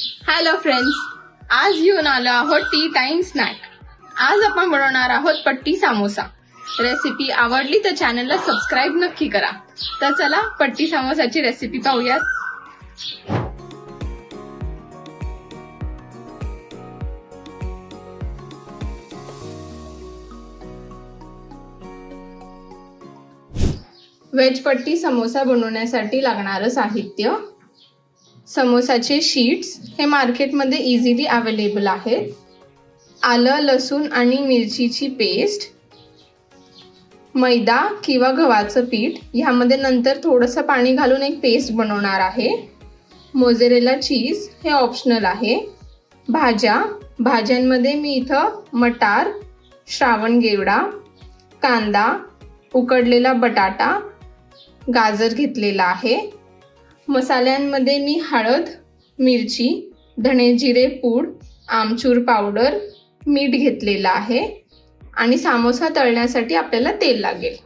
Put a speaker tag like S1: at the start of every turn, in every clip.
S1: Hello friends आज घेऊन आलो आहोत टी टाइम स्नॅक आज आपण बनवणार आहोत पट्टी सामोसा. रेसिपी आवडली तर चॅनलला सबस्क्राईब नक्की करा. तर चला पट्टी सामोसाची रेसिपी पाहूयात. व्हेज पट्टी समोसा बनवण्यासाठी लागणारं साहित्य समोसाचे शीट्स हे मार्केटमध्ये इझिली अवेलेबल आहेत. आलं लसूण आणि मिरचीची पेस्ट मैदा किंवा गव्हाचं पीठ. ह्यामध्ये नंतर थोडंसं पाणी घालून एक पेस्ट बनवणार आहे. मोजेरेला चीज हे ऑप्शनल आहे. भाज्या. भाज्यांमध्ये मी इथं मटार श्रावण गेवडा कांदा उकडलेला बटाटा गाजर घेतलेला आहे. मसाल्यांमध्ये मी हळद मिरची धणे जिरे पूड आमचूर पावडर मीठ घेतलेलं आहे आणि सामोसा तळण्यासाठी आपल्याला तेल लागेल.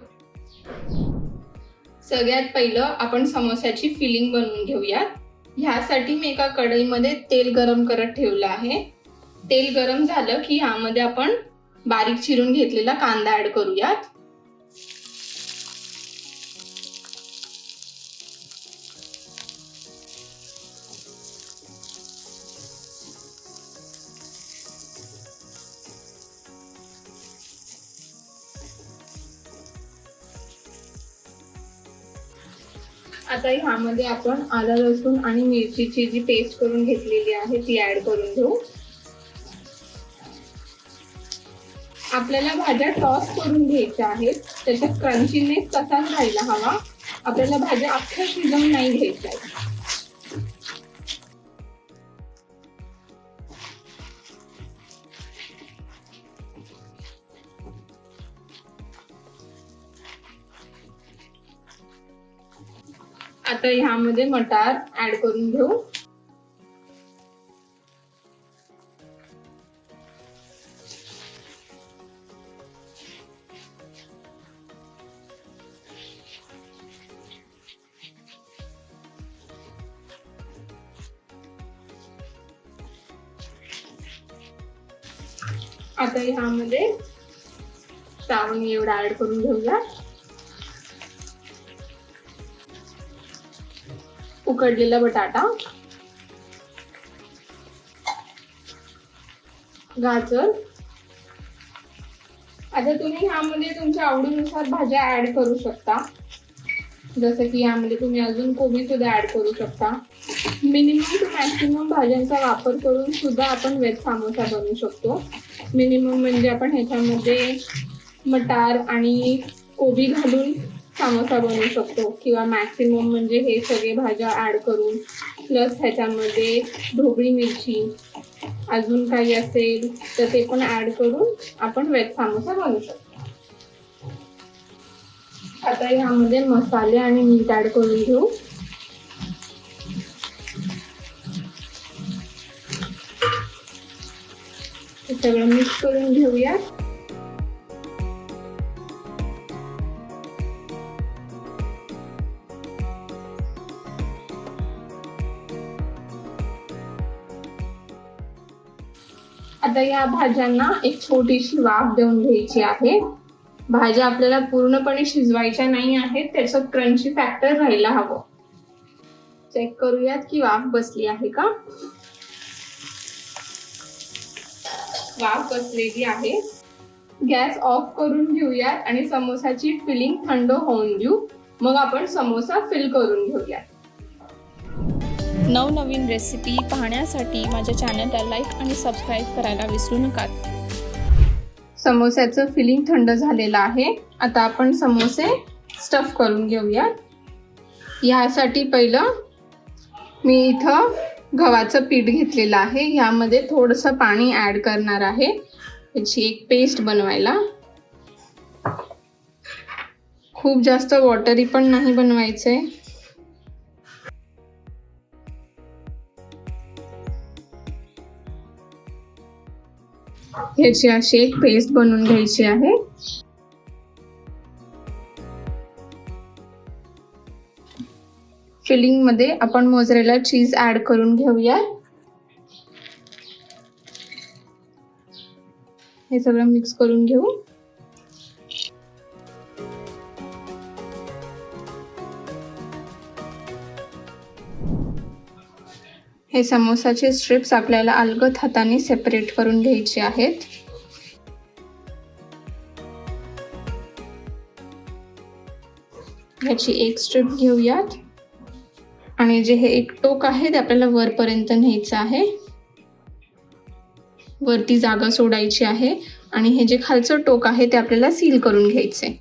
S1: सगळ्यात पहिलं आपण समोसाची फिलिंग बनवून घेऊयात. ह्यासाठी मी एका कढईमध्ये तेल गरम करत ठेवलं आहे. तेल गरम झालं की ह्यामध्ये आपण बारीक चिरून घेतलेला कांदा ॲड करूयात. आता ह्यामध्ये आपण आलं लसूण आणि मिरचीची जी पेस्ट करून घेतलेली आहे ती ऍड करून घेऊ आपल्याला भाज्या टॉस करून घ्यायच्या आहेत त्याच्यात क्रंचीनेस तसाच राहायला हवा आपल्याला भाज्या अख्ख्या शिजवून नाही घ्यायच्या आहेत. आता ह्यामध्ये मटार ऍड करून घेऊ. आता ह्यामध्ये श्रावण एवढा ऍड करून घेऊया. उकडलेला बटाटा गाजर. आता तुम्ही ह्यामध्ये तुमच्या आवडीनुसार भाज्या ऍड करू शकता. जसं की यामध्ये तुम्ही अजून कोबी सुद्धा ऍड करू शकता. मिनिमम टू मॅक्सिमम भाज्यांचा वापर करून सुद्धा आपण वेज सामोसा बनवू शकतो. मिनिमम म्हणजे आपण ह्याच्यामध्ये मटार आणि कोबी घालून सामोसा बनवू शकतो किंवा मॅक्सिमम म्हणजे हे सगळे भाज्या ऍड करून प्लस ह्याच्यामध्ये ढोबळी मिरची अजून काही असेल तर ते पण ऍड करून आपण वेज सामोसा बनवू शकतो. आता ह्यामध्ये मसाले आणि मीठ ऍड करून घेऊ. सगळं मिक्स करून घेऊया आता या भाज्यांना एक छोटीशी वाफ देऊन घ्यायची आहे. भाज्या आपल्याला पूर्णपणे शिजवायच्या नाही आहेत त्याचं क्रंची फॅक्टर राहायला हवं. चेक करूयात की वाफ बसली आहे का? वाफ बसलेली आहे. गॅस ऑफ करून घेऊयात आणि समोसाची फिलिंग थंड होऊन देऊ. मग आपण समोसा फिल करून घेऊयात.
S2: नवनवीन रेसिपी पाहण्यासाठी माझ्या चॅनलला लाईक आणि सबस्क्राईब करायला विसरू नका.
S1: समोस्याचं फिलिंग थंड झालेलं आहे. आता आपण समोसे स्टफ करून घेऊयात. यासाठी पहिलं मी इथं गव्हाचं पीठ घेतलेलं आहे. ह्यामध्ये थोडंसं पाणी ॲड करणार आहे. याची एक पेस्ट बनवायला. खूप जास्त वॉटरी पण नाही बनवायचं आहे ह्याची अशी एक पेस्ट बनवून घ्यायची आहे. फिलिंगमध्ये आपण मोजरेला चीज ऍड करून घेऊया हे सगळं मिक्स करून घेऊ. हे समोसाचे स्ट्रिप्स आपल्याला अलगद हाताने सेपरेट करून घ्यायचे आहेत. याची एक स्ट्रिप घेऊयात. आणि जे हे एक टोक आहे ते आपल्याला वरपर्यंत न्यायचं आहे. वरती जागा सोडायची आहे. आणि हे जे खालचं टोक आहे ते आपल्याला सील करून घ्यायचे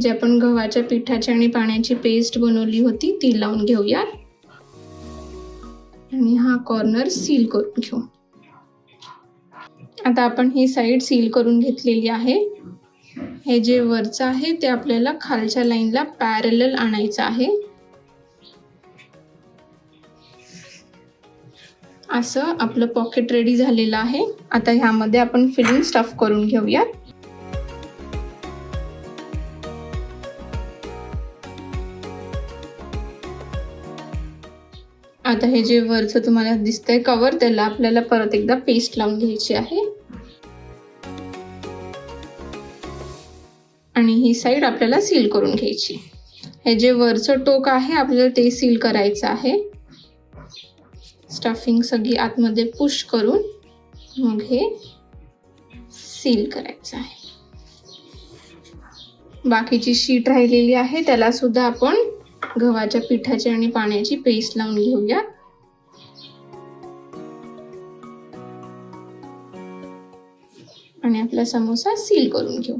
S1: जे आपण गव्हाच्या पिठाची आणि पाण्याची पेस्ट बनवली होती ती लावून घेऊयात. आणि हा कॉर्नर सील करून घेऊ. आता आपण ही साईड सील करून घेतलेली आहे. हे जे वरचं आहे ते आपल्याला खालच्या लाईनला पॅरल आणायचं आहे. असं आपलं पॉकेट रेडी झालेलं आहे. आता ह्यामध्ये आपण फिलिंग स्टफ करून घेऊयात. आता हे जे वरचं तुम्हाला दिसतंय कवर त्याला आपल्याला परत एकदा पेस्ट लावून घ्यायची आहे. आणि ही साईड आपल्याला सील करून घ्यायची. हे जे वरचं टोक आहे आपल्याला ते सील करायचं आहे. स्टफिंग सगळी आतमध्ये पुश करून मग हे सील करायचं आहे. बाकीची शीट राहिलेली आहे त्याला सुद्धा आपण गव्हाच्या पिठाची आणि पाण्याची पेस्ट लावून घेऊया. आणि आपला समोसा सील करून घेऊ.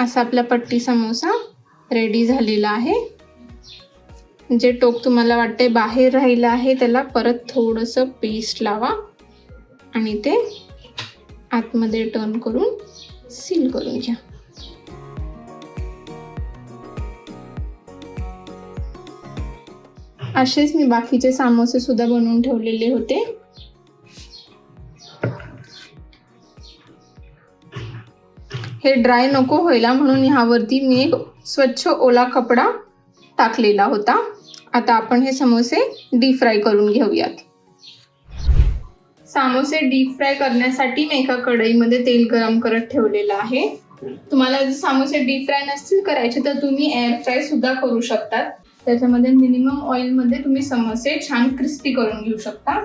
S1: असा आपला पट्टी समोसा रेडी झालेला आहे. जे टोक तुम्हाला वाटते बाहेर राहिलं आहे त्याला परत थोडंसं पेस्ट लावा आणि ते आतमध्ये टर्न करून सील करून घ्या. असेच मी बाकीचे सामोसे सुद्धा बनवून ठेवलेले होते. हे ड्राय नको व्हायला म्हणून ह्यावरती मी एक स्वच्छ ओला कपडा टाकलेला होता. आता आपण हे समोसे डीप फ्राय करून घेऊयात. सामोसे डीप फ्राय करण्यासाठी मी एका कढईमध्ये तेल गरम करत ठेवलेलं आहे. तुम्हाला जर सामोसे डीप फ्राय नसतील करायचे तर तुम्ही एअर फ्राय सुद्धा करू शकतात. त्याच्यामध्ये मिनिमम ऑइलमध्ये तुम्ही समोसे छान क्रिस्पी करून घेऊ शकता.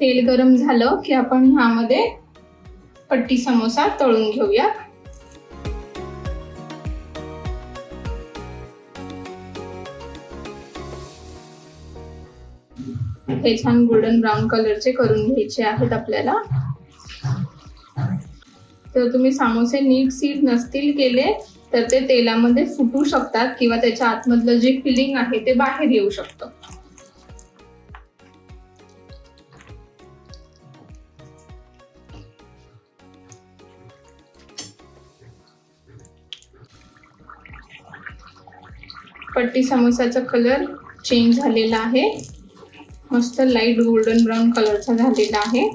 S1: तेल गरम झालं की आपण ह्यामध्ये पट्टी समोसा तळून घेऊया हे छान गोल्डन ब्राऊन कलरचे करून घ्यायचे आहेत आपल्याला. तर तुम्ही सामोसे नीट सीट नसतील केले तर ते तेलामध्ये फुटू शकतात किंवा त्याच्या आतमधलं जे फिलिंग आहे ते बाहेर येऊ शकतं. पट्टी समोसाचा कलर चेंज झालेला आहे. मस्त लाइट गोल्डन ब्राऊन कलरचा झालेला आहे.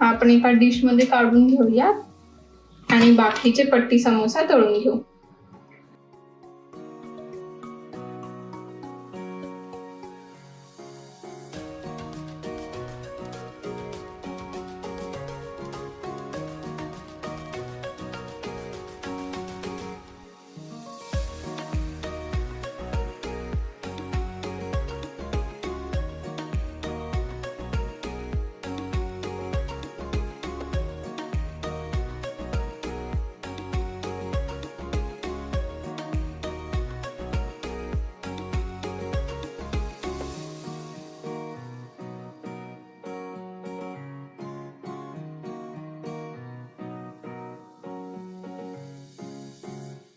S1: आपण एका डिशमध्ये काढून घेऊया आणि बाकीचे पट्टी समोसा तळून घेऊ.